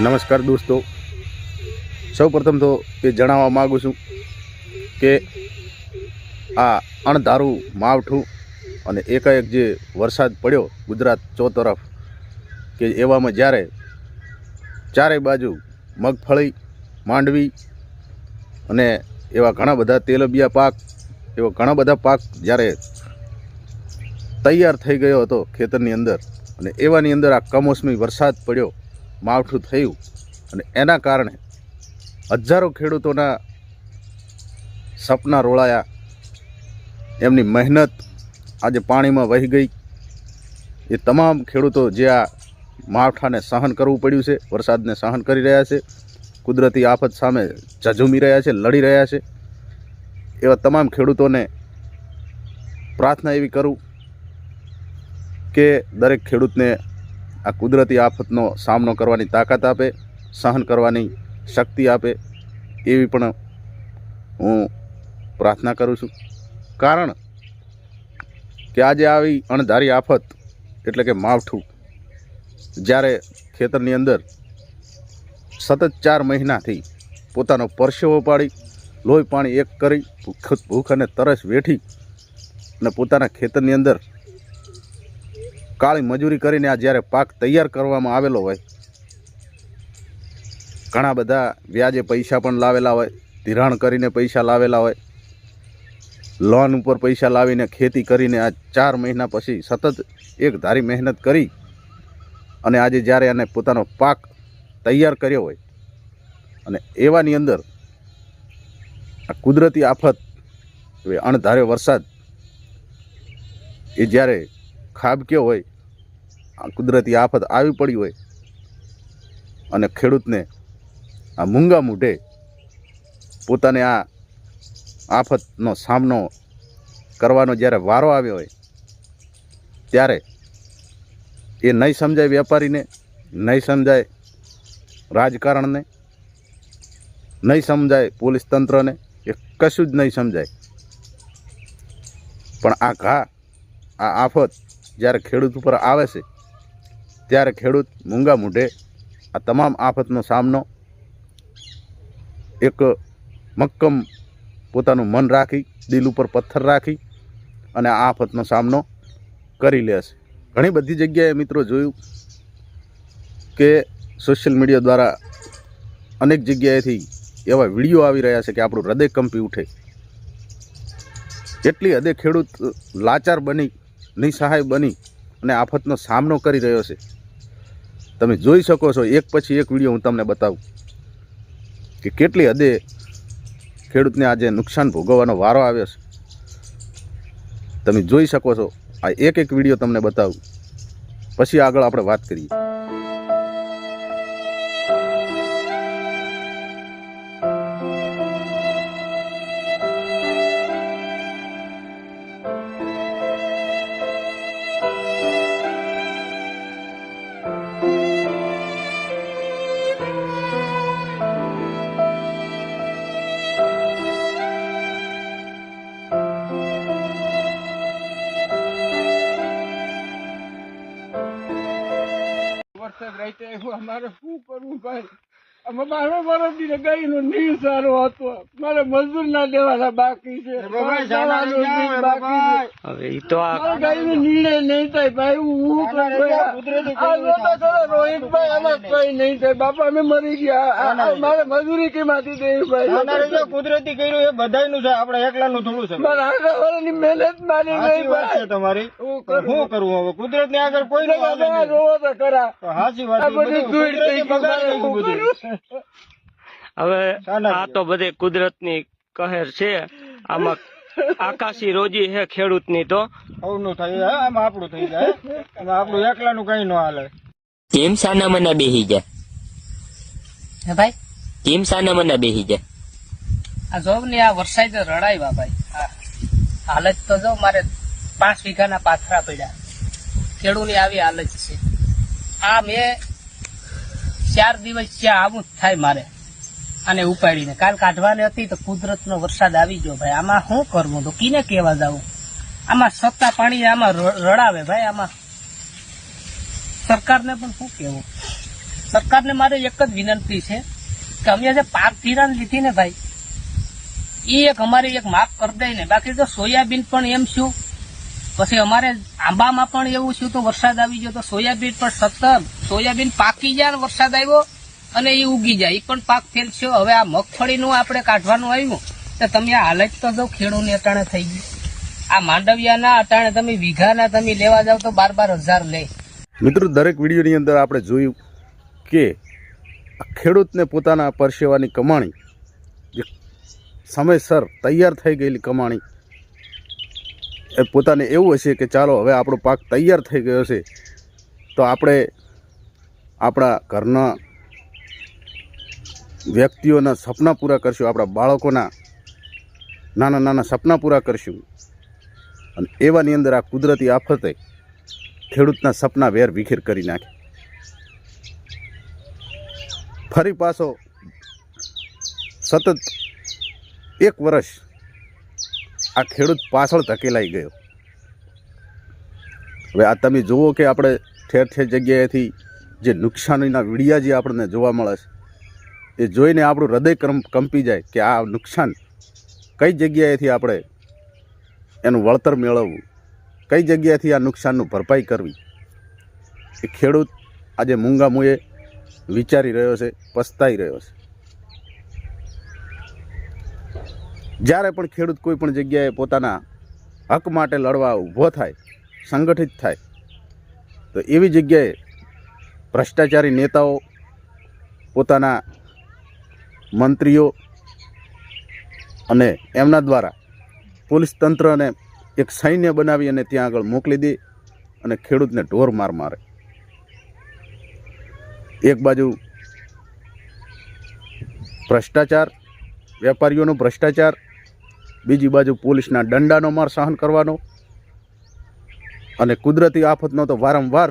નમસ્કાર દોસ્તો. સૌપ્રથમ તો એ જણાવવા માગું છું કે આ અણધારું માવઠું અને એકાએક જે વરસાદ પડ્યો ગુજરાત ચો તરફ કે એવામાં જ્યારે ચારે બાજુ મગફળી, માંડવી અને એવા ઘણા બધા તેલબિયા પાક, એવા ઘણા બધા પાક જ્યારે તૈયાર થઈ ગયો હતો ખેતરની અંદર અને એવાની અંદર આ કમોસમી વરસાદ પડ્યો માવઠું થયું અને એના કારણે હજારો ખેડૂતોના સપના રોળાયા. એમની મહેનત આજે પાણીમાં વહી ગઈ. એ તમામ ખેડૂતો જે આ માવઠાને સહન કરવું પડ્યું છે, વરસાદને સહન કરી રહ્યા છે, કુદરતી આફત સામે ઝઝૂમી રહ્યા છે, લડી રહ્યા છે. એવા તમામ ખેડૂતોને પ્રાર્થના એવી કરું કે દરેક ખેડૂતને આ કુદરતી આફતનો સામનો કરવાની તાકાત આપે, સહન કરવાની શક્તિ આપે એવી પણ હું પ્રાર્થના કરું છું. કારણ કે આજે આવી અણધારી આફત એટલે કે માવઠું, જ્યારે ખેતરની અંદર સતત ચાર મહિનાથી પોતાનો પરસેવો પાડી, લોહી પાણી એક કરી, ભૂખ ભૂખ અને તરસ વેઠી અને પોતાના ખેતરની અંદર કાળી મજૂરી કરીને આ જ્યારે પાક તૈયાર કરવામાં આવેલો હોય, ઘણા બધા વ્યાજે પૈસા પણ લાવેલા હોય, ધિરાણ કરીને પૈસા લાવેલા હોય, લોન ઉપર પૈસા લાવીને ખેતી કરીને આ ચાર મહિના પછી સતત એક ધારી મહેનત કરી અને આજે જ્યારે એને પોતાનો પાક તૈયાર કર્યો હોય, અને એવાની અંદર આ કુદરતી આફત અણધાર્યો વરસાદ એ જ્યારે ખાબક્યો હોય કુદરતી આફત આવી પડી હોય અને ખેડૂતને આ મૂંગા મૂઢે પોતાને આ આફતનો સામનો કરવાનો જ્યારે વારો આવ્યો હોય, ત્યારે એ નહીં સમજાય વેપારીને, નહીં સમજાય રાજકારણને, નહીં સમજાય પોલીસ તંત્રને, એ કશું જ નહીં સમજાય. પણ આ ઘા, આ આફત જ્યારે ખેડૂત ઉપર આવે છે ત્યારે ખેડૂત મૂંગા મૂઢે આ તમામ આફતનો સામનો એક મક્કમ પોતાનું મન રાખી, દિલ ઉપર પથ્થર રાખી અને આ આફતનો સામનો કરી લેશે ઘણી બધી જગ્યાએ મિત્રો જોયું કે સોશિયલ મીડિયા દ્વારા અનેક જગ્યાએથી એવા વીડિયો આવી રહ્યા છે કે આપણું હૃદય કંપી ઉઠે. એટલી હદે ખેડૂત લાચાર બની, નિસહાય બની અને આફતનો સામનો કરી રહ્યો છે તમે જોઈ શકો છો, એક પછી એક વીડિયો હું તમને બતાવું કે કેટલી હદે ખેડૂતને આજે નુકસાન ભોગવવાનો વારો આવ્યો છે. તમે જોઈ શકો છો, આ એક એક વીડિયો તમને બતાવું. પછી આગળ આપણે વાત કરીએ. વરસાદ રાઈતે આવ્યો અમારે શું કરવું ભાઈ? અમે બારે વર્ષથી ગઈ નું નીર સારો હતો. મારે મજૂર ના દેવાના બાકી છે. મારે હવે ઈ તો આ મારે ગાયનો નિર્ણય નહીં થાય ભાઈ હું કરું રોહિતભાઈ આમાં કઈ નહીં થાય. બાપા અમે મરી ગયા. મારે મજૂરી કેમાંથી દેવી ભાઈ? કુદરતી કર્યું એ બધાયનું છે. આપણે એકલાનું થોડું છે. મારે આગળ વાળાની મહેનત મારી ગઈ ભાઈ. તમારી. હું શું કરવું હવે? કુદરતની આગળ કોઈ રોવા તો તો સાચી વાત છે. બધી. હવે આ તો બધે કુદરતની કહેર છે. આમાં આકાશી રોજી હે ખેડૂતની તો. સૌનું થઈ જાય આમાં આપણું થઈ જાય. આમાં આપણું એકલાનું કઈ ન હાલે. કેમ સાના મના બેહી જાય હે ભાઈ? કેમ સાના મના બેહી જાય આ જોવ ને આ વરસાદ રડાવ્યા ભાઈ. હાલત તો જો મારે પાંચ વીઘાના પાથરા પડ્યા. ખેડૂની આવી હાલત છે. આ મેં ચાર દિવસ ત્યાં આવું જ થાય મારે. આને ઉપાડીને. કાલ કાઢવાની હતી તો કુદરતનો વરસાદ આવી ગયો ભાઈ. આમાં શું કરવું? તો કીને કેવા જવું આમાં સત્તા પાણી આમાં રડાવે ભાઈ આમાં. સરકારને પણ શું કહેવું? સરકારને મારે એક જ વિનંતી છે કે અમે જે પાક ધિરાણ લીધી ને ભાઈ એ એક અમારી એક માફ કરી દે ને બાકી તો સોયાબીન પણ એમ શું? પછી અમારે આંબામાં પણ એવું થયું તો વરસાદ આવી ગયો તો સોયાબીન પણ સતત, સોયાબીન પાકી જાય વરસાદ આવ્યો અને એ ઉગી જાય. એ પણ પાક ફેલ છે હવે આ મગફળીનું આપણે કાઢવાનું આવ્યું તો તમે આ હાલત તો જો ખેડૂતની અટાણે થઈ ગઈ. આ માંડવિયાના અટાણે તમે વીઘાના તમે લેવા જાવ તો બાર બાર હજાર લે. મિત્રો, દરેક વિડીયોની અંદર આપણે જોયું કે ખેડૂતને પોતાના પરસેવાની કમાણી જે સમયસર તૈયાર થઈ ગયેલી કમાણી એ પોતાને એવું હશે કે ચાલો, હવે આપણો પાક તૈયાર થઈ ગયો છે, તો આપણે આપણા ઘરના વ્યક્તિઓના સપના પૂરા કરશું, આપણા બાળકોના નાના નાના સપના પૂરા કરશું. અને એવાની અંદર આ કુદરતી આફતે ખેડૂતના સપના વેર વિખેર કરી નાખે. ફરી પાછો સતત એક વર્ષ આ ખેડૂત પાછળ ધકેલાઈ ગયો. હવે આ તમે જુઓ કે આપણે ઠેર ઠેર જગ્યાએથી જે નુકસાનીના વિડીયા જે આપણને જોવા મળે છે, એ જોઈને આપણું હૃદય કંપી જાય કે આ નુકસાન કઈ જગ્યાએથી આપણે એનું વળતર મેળવવું, કઈ જગ્યાએથી આ નુકસાનનું ભરપાઈ કરવી. એ ખેડૂત આજે મૂંગા મુએ વિચારી રહ્યો છે, પસ્તાઈ રહ્યો છે. જ્યારે પણ ખેડૂત કોઈ પણ જગ્યાએ પોતાના હક માટે લડવા ઊભો થાય, સંગઠિત થાય, તો એવી જગ્યાએ ભ્રષ્ટાચારી નેતાઓ, પોતાના મંત્રીઓ અને એમના દ્વારા પોલીસ તંત્રને એક સૈન્ય બનાવી અને ત્યાં આગળ મોકલી દે અને ખેડૂતને ઢોર માર મારે. એક બાજુ ભ્રષ્ટાચાર, વેપારીઓનો ભ્રષ્ટાચાર બીજી બાજુ પોલીસના દંડાનો માર સહન કરવાનો અને કુદરતી આફતનો તો વારંવાર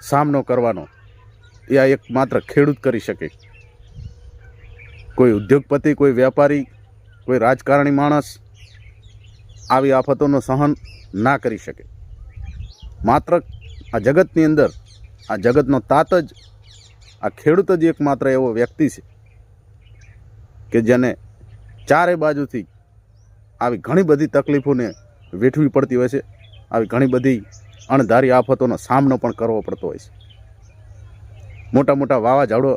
સામનો કરવાનો. એ આ એક માત્ર ખેડૂત કરી શકે. કોઈ ઉદ્યોગપતિ, કોઈ વેપારી, કોઈ રાજકારણી માણસ આવી આફતોનો સહન ના કરી શકે. માત્ર આ જગતની અંદર, આ જગતનો તાત જ, આ ખેડૂત જ એકમાત્ર એવો વ્યક્તિ છે કે જેને ચારે બાજુથી આવી ઘણી બધી તકલીફોને વેઠવી પડતી હોય છે. આવી ઘણી બધી અણધારી આફતોનો સામનો પણ કરવો પડતો હોય છે. મોટા મોટા વાવાઝાડો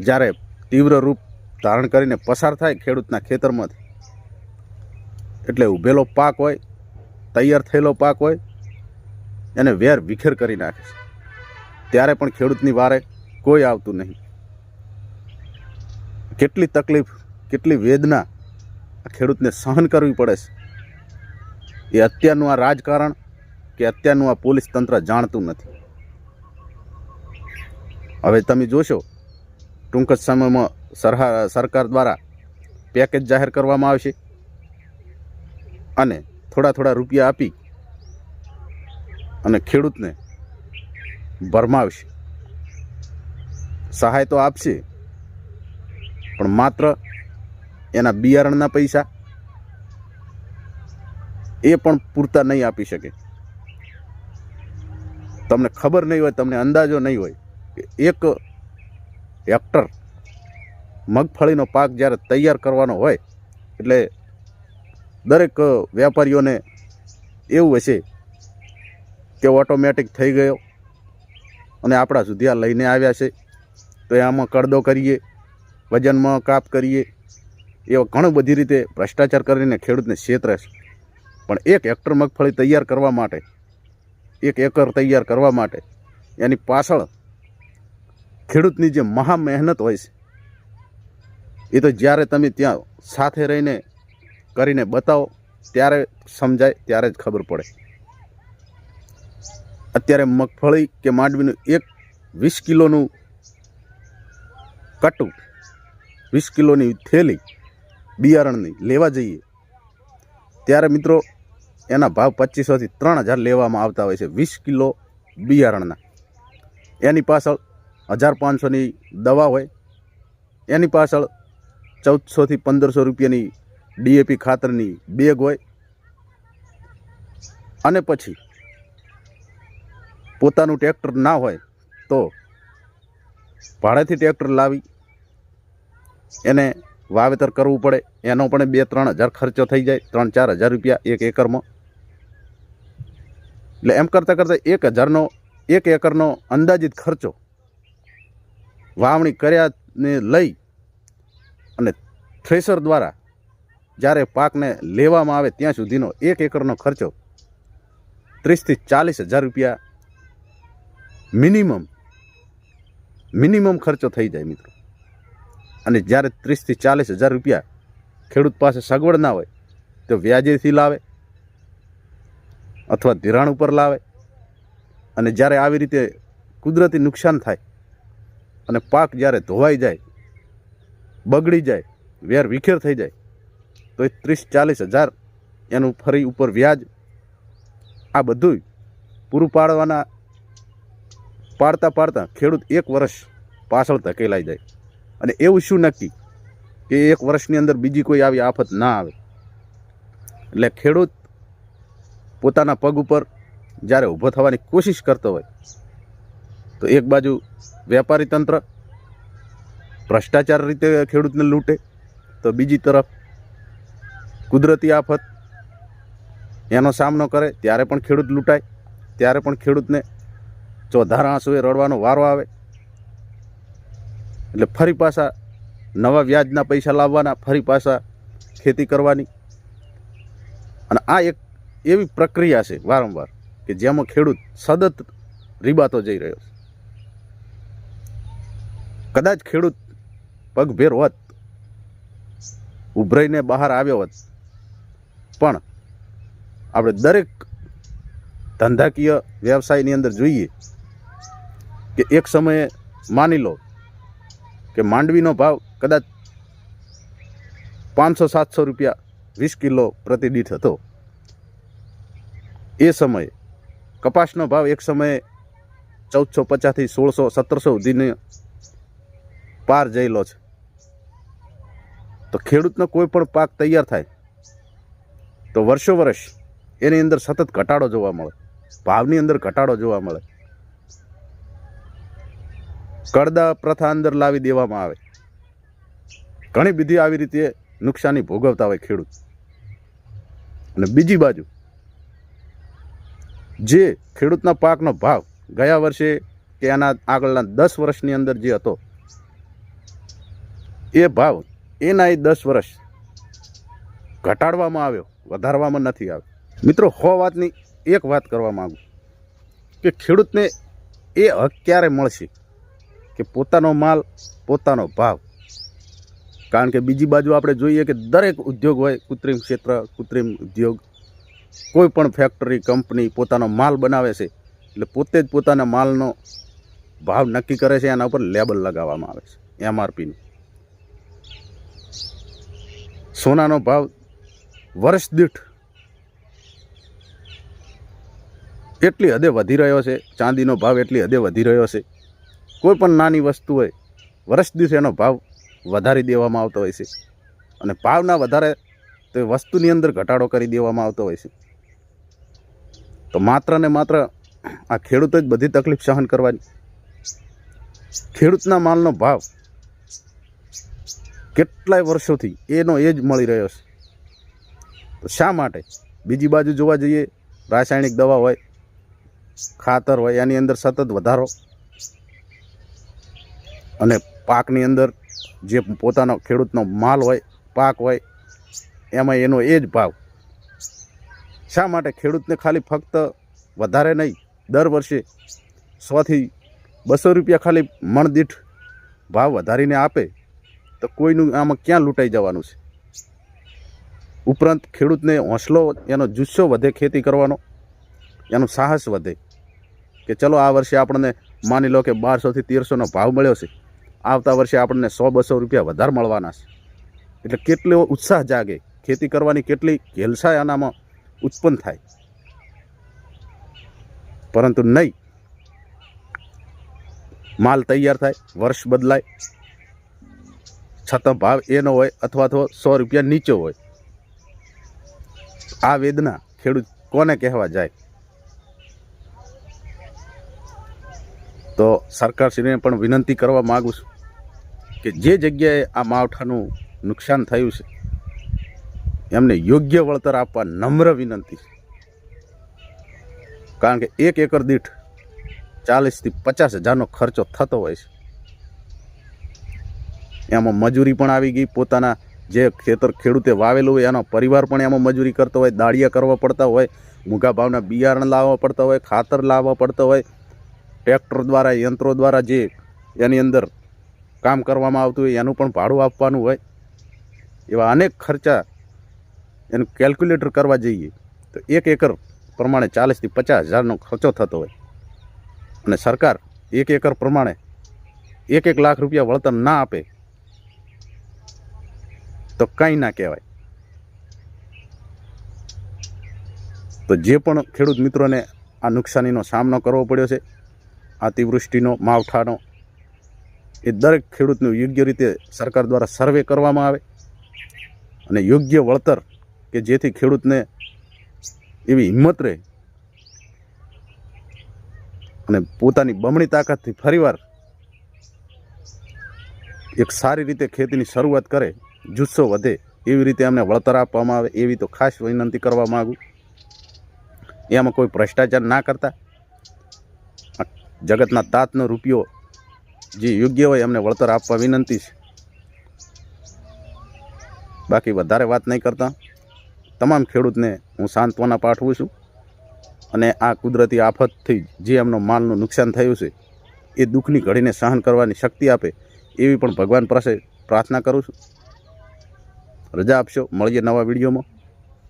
જ્યારે તીવ્ર રૂપ ધારણ કરીને પસાર થાય ખેડૂતના ખેતરમાંથી, એટલે ઊભેલો પાક હોય, તૈયાર થયેલો પાક હોય, એને વેર વિખેર કરી નાખે છે. ત્યારે પણ ખેડૂતની વારે કોઈ આવતું નહીં. કેટલી તકલીફ કેટલી વેદના ખેડૂતને સહન કરવી પડે છે. એ અત્યારનું આ રાજકારણ કે અત્યારનું આ પોલીસ તંત્ર જાણતું નથી. હવે તમે જોશો, ટૂંક જ સમયમાં સરહા, સરકાર દ્વારા પેકેજ જાહેર કરવામાં આવશે અને થોડા થોડા રૂપિયા આપી અને ખેડૂતને ભરમાવશે. સહાય તો આપશે, પણ માત્ર એના બિયારણના પૈસા એ પણ પૂરતા નહીં આપી શકે. તમને ખબર નહીં હોય, તમને અંદાજો નહીં હોય એક હેક્ટર મગફળીનો પાક જ્યારે તૈયાર કરવાનો હોય, એટલે દરેક વેપારીઓને એવું હશે કે ઓટોમેટિક થઈ ગયો અને આપણા સુધી આ લઈને આવ્યા છે. તો આમાં કડદો કરીએ, વજનમાં કાપ કરીએ એવા ઘણી બધી રીતે ભ્રષ્ટાચાર કરીને ખેડૂતને છેતરે છે પણ એક હેક્ટર મગફળી તૈયાર કરવા માટે, એક એકર તૈયાર કરવા માટે, એની પાછળ ખેડૂતની જે મહા મહેનત હોય છે, એ તો જ્યારે તમે ત્યાં સાથે રહીને કરીને બતાવો, ત્યારે સમજાય, ત્યારે જ ખબર પડે. અત્યારે મગફળી કે માંડવીનું એક વીસ કિલોનું કટું, વીસ કિલોની થેલી બિયારણની લેવા જઈએ. ત્યારે મિત્રો, એના ભાવ પચીસોથી ત્રણ હજાર લેવામાં આવતા હોય છે, વીસ કિલો બિયારણના. એની પાછળ હજાર પાંચસોની દવા હોય, એની પાછળ ચૌદસોથી પંદરસો રૂપિયાની ડીએપી ખાતરની બેગ હોય, અને પછી પોતાનું ટ્રેક્ટર ના હોય તો ભાડેથી ટ્રેક્ટર લાવી, એને વાવેતર કરવું પડે. એનો પણ બે ત્રણ હજાર ખર્ચો થઈ જાય. ત્રણ ચાર હજાર રૂપિયા એક એકરમાં. એટલે એમ કરતાં કરતાં એક હજારનો, એક એકરનો અંદાજિત ખર્ચો વાવણી કર્યાને લઈ અને થ્રેસર દ્વારા જ્યારે પાકને લેવામાં આવે ત્યાં સુધીનો એક એકરનો ખર્ચો ત્રીસથી ચાલીસ હજાર રૂપિયા મિનિમમ મિનિમમ ખર્ચો થઈ જાય મિત્રો. અને જ્યારે ત્રીસથી ચાલીસ હજાર રૂપિયા ખેડૂત પાસે સગવડ ના હોય, તો વ્યાજેથી લાવે અથવા ધિરાણ ઉપર લાવે. અને જ્યારે આવી રીતે કુદરતી નુકસાન થાય અને પાક જ્યારે ધોવાઈ જાય, બગડી જાય, વેર વિખેર થઈ જાય, તો એ ત્રીસ ચાલીસ હજાર એનું ફરી ઉપર વ્યાજ આ બધું પૂરું પાડવાના, પાડતા પાડતા ખેડૂત એક વર્ષ પાછળ ધકેલાઈ જાય. અને એવું શું નક્કી? કે એક વર્ષની અંદર બીજી કોઈ આવી આફત ના આવે. એટલે ખેડૂત પોતાના પગ ઉપર જ્યારે ઊભો થવાની કોશિશ કરતો હોય, તો એક બાજુ વેપારી તંત્ર ભ્રષ્ટાચાર રીતે ખેડૂતને લૂંટે, તો બીજી તરફ કુદરતી આફત એનો સામનો કરે, ત્યારે પણ ખેડૂત લૂંટાય, ત્યારે પણ ખેડૂતને ચોધારા આંસુએ રડવાનો વારો આવે. એટલે ફરી પાછા નવા વ્યાજના પૈસા લાવવાના, ફરી પાછા ખેતી કરવાની. અને આ એક એવી પ્રક્રિયા છે વારંવાર કે જેમાં ખેડૂત સતત રીબાતો જઈ રહ્યો છે. કદાચ ખેડૂત પગભેર હોત, ઉભરાઈને બહાર આવ્યો હોત, પણ આપણે દરેક ધંધાકીય વ્યવસાયની અંદર જોઈએ કે એક સમયે માની લો કે માંડવીનો ભાવ કદાચ પાંચસો, સાતસો રૂપિયા વીસ કિલો પ્રતિદીઠ હતો. એ સમયે કપાસનો ભાવ એક સમયે ચૌદસો પચાસથી સોળસો, સત્તરસો સુધીને પાર જયેલો છે. તો ખેડૂતનો કોઈ પણ પાક તૈયાર થાય તો વર્ષો વર્ષ એની અંદર સતત ઘટાડો જોવા મળે, ભાવની અંદર ઘટાડો જોવા મળે. કડદા પ્રથા અંદર લાવી દેવામાં આવે. ઘણી બધી આવી રીતે નુકસાની ભોગવતા હોય ખેડૂત. અને બીજી બાજુ, જે ખેડૂતના પાકનો ભાવ ગયા વર્ષે કે એના આગળના દસ વર્ષની અંદર જે હતો, એ ભાવ એના એ દસ વર્ષ ઘટાડવામાં આવ્યો, વધારવામાં નથી આવ્યો. મિત્રો, હો વાતની એક વાત કરવા માગું કે ખેડૂતને એ હક ક્યારે મળશે? કે પોતાનો માલ, પોતાનો ભાવ. કારણ કે બીજી બાજુ આપણે જોઈએ કે દરેક ઉદ્યોગ હોય, કૃત્રિમ ક્ષેત્ર, કૃત્રિમ ઉદ્યોગ, કોઈ પણ ફેક્ટરી કંપની પોતાનો માલ બનાવે છે, એટલે પોતે જ પોતાના માલનો ભાવ નક્કી કરે છે, એના ઉપર લેબલ લગાવવામાં આવે છે એમઆરપીનું સોનાનો ભાવ વર્ષ દીઠ એટલી હદે વધી રહ્યો છે, ચાંદીનો ભાવ એટલી હદે વધી રહ્યો છે કોઈ પણ નાની વસ્તુ હોય, વર્ષ દિવસે એનો ભાવ વધારી દેવામાં આવતો હોય છે. અને ભાવના વધારે તો વસ્તુની અંદર ઘટાડો કરી દેવામાં આવતો હોય છે. તો માત્ર ને માત્ર આ ખેડૂતો જ બધી તકલીફ સહન કરવાની. ખેડૂતના માલનો ભાવ કેટલાય વર્ષોથી એનો એ જ મળી રહ્યો છે. તો શા માટે? બીજી બાજુ જોવા જઈએ, રાસાયણિક દવા હોય, ખાતર હોય, એની અંદર સતત વધારો અને પાકની અંદર જે પોતાનો ખેડૂતનો માલ હોય, પાક હોય, એમાં એનો એ જ ભાવ. શા માટે ખેડૂતને ખાલી ફક્ત વધારે નહીં, દર વર્ષે સોથી બસો રૂપિયા ખાલી મણદીઠ ભાવ વધારીને આપે, તો કોઈનું આમાં ક્યાં લૂંટાઈ જવાનું છે? ઉપરાંત ખેડૂતને હોંસલો એનો જુસ્સો વધે ખેતી કરવાનો, એનું સાહસ વધે કે ચલો આ વર્ષે આપણને માની લો કે બારસોથી તેરસોનો ભાવ મળ્યો છે. આવતા વર્ષે આપણને સો બસો રૂપિયા વધારે મળવાના છે. એટલે કેટલો ઉત્સાહ જાગે, ખેતી કરવાની કેટલી ઘેલસાય આનામાં ઉત્પન્ન થાય. પરંતુ નહીં. માલ તૈયાર થાય, વર્ષ બદલાય. છતાં ભાવ એનો હોય અથવા તો સો રૂપિયા નીચો હોય. આ વેદના ખેડૂત કોને કહેવા જાય? તો સરકારશ્રીને પણ વિનંતી કરવા માગું છું. કે જે જગ્યાએ આ માવઠાનું નુકસાન થયું છે, એમને યોગ્ય વળતર આપવા નમ્ર વિનંતી કારણ કે એક એકર દીઠ ચાલીસથી પચાસ હજારનો ખર્ચો થતો હોય છે. એમાં મજૂરી પણ આવી ગઈ, પોતાના જે ખેતર ખેડૂતે વાવેલું હોય એનો પરિવાર પણ એમાં મજૂરી કરતો હોય, દાળિયા કરવા પડતા હોય મૂંઘા ભાવના બિયારણ લાવવા પડતા હોય, ખાતર લાવવા પડતા હોય, ટ્રેક્ટર દ્વારા, યંત્રો દ્વારા જે એની અંદર કામ કરવામાં આવતું હોય, એનું પણ ભાડું આપવાનું હોય, એવા અનેક ખર્ચા એનું કેલ્ક્યુલેટર કરવા જઈએ, તો એક એકર પ્રમાણે ચાલીસથી પચાસ હજારનો ખર્ચો થતો હોય. અને સરકાર એક એકર પ્રમાણે એક એક લાખ રૂપિયા વળતર ના આપે, તો કાંઈ ના કહેવાય. તો જે પણ ખેડૂત મિત્રોને આ નુકસાનીનો સામનો કરવો પડ્યો છે, અતિવૃષ્ટિનો, માવઠાનો એ દરેક ખેડૂતનું યોગ્ય રીતે સરકાર દ્વારા સર્વે કરવામાં આવે અને યોગ્ય વળતર કે જેથી ખેડૂતને એવી હિંમત રહે અને પોતાની બમણી તાકાતથી ફરીવાર એક સારી રીતે ખેતીની શરૂઆત કરે, જુસ્સો વધે, એવી રીતે એમને વળતર આપવામાં આવે, એવી તો ખાસ વિનંતી કરવા માગું. એમાં કોઈ ભ્રષ્ટાચાર ના કરતા. જગતના તાતનો રૂપિયો જે યોગ્ય હોય એમને વળતર આપવા વિનંતી છે. બાકી વધારે વાત નહીં કરતા. તમામ ખેડૂતને હું સાંત્વના પાઠવું છું અને આ કુદરતી આફતથી જે એમનો માલનું નુકસાન થયું છે, એ દુઃખની ઘડીને સહન કરવાની શક્તિ આપે એવી પણ ભગવાન પાસે પ્રાર્થના કરું છું. રજા આપશો, મળીએ નવા વિડીયોમાં.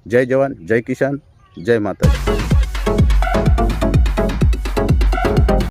જય જવાન, જય કિસાન, જય માતાજી.